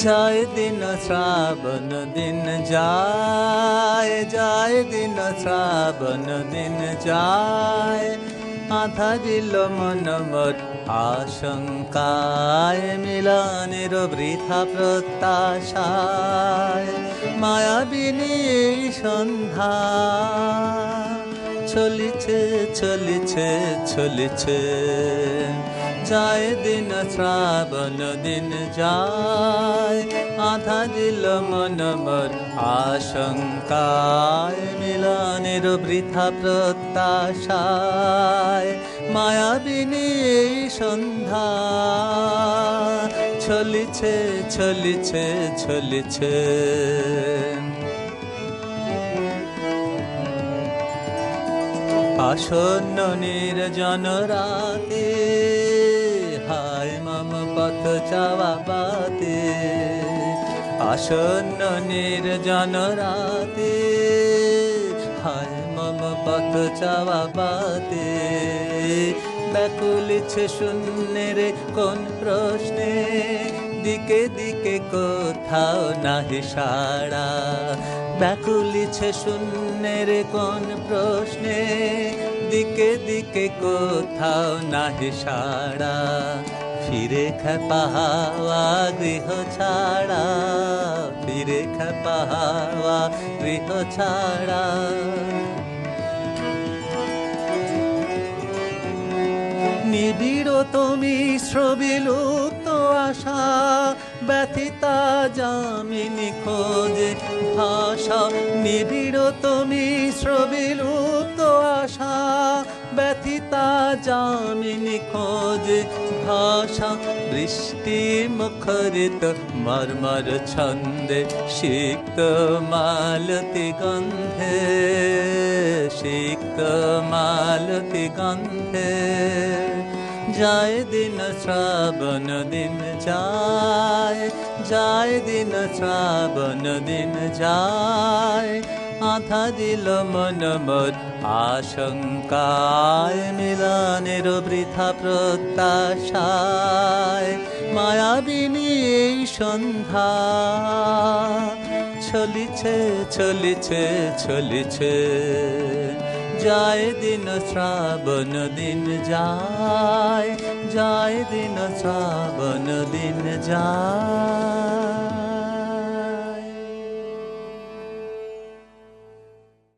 যায় দিন শ্রাবণ দিন যায় যায় দিন শ্রাবণ দিন যায় আধা দিল মন মোর আশঙ্কায় মিলনের বৃথা প্রত্যাশায় মায়াবিনী সন্ধ্যা চলিছে চলিছে চলিছে। যায় দিন, শ্রাবণ দিন যায়। আধা দিল মন মোর আশঙ্কায়। মিলনের বৃথা প্রত্যাশায়। মায়াবিনী এই সন্ধ্যা। চলিছে চলিছে চলিছে। আসন্ন নির্জন রাতে, হায় মম পথ চাওয়া পাতে আসন্ন নির্জন রাতে, হায় মম পথ চাওয়া বাতে। ব্যাকুলিছে শূন্যের কোন প্রশ্নে দিকে দিকে কোথাও নাহি সাড়া। ব্যাকুলিছে শূন্যের কোন প্রশ্নে, দিকে দিকে কোথাও নাহি সাড়া। ফিরে খেপা হাওয়া, গৃহ ছাড়া। ফিরে খেপা হাওয়া, গৃহ ছাড়া। নিবিড় তুমি শ্রবিলুপ্ত আশা, ব্যথিতা জামিনী খোঁজে ভাষা। নিবিড় তুমি শ্রবিলুপ্ত আশা, ব্যথিতা জামিনী খোঁজে ভাষা। বৃষ্টি মুখরিত মর্মর ছন্দে সিক্ত মালতি গন্ধে, সিক্ত মালতি গন্ধে। যায় দিন শ্রাবণ দিন যায় যায় দিন শ্রাবণ দিন যায়। আধা দিল মন মোর আশঙ্কায় মিলনের বৃথা প্রত্যাশায়। মায়াবিনী এই সন্ধ্যা, চলিছে চলিছে চলিছে। যায় দিন শ্রাবণ দিন যায় যায় দিন শ্রাবণ দিন যায়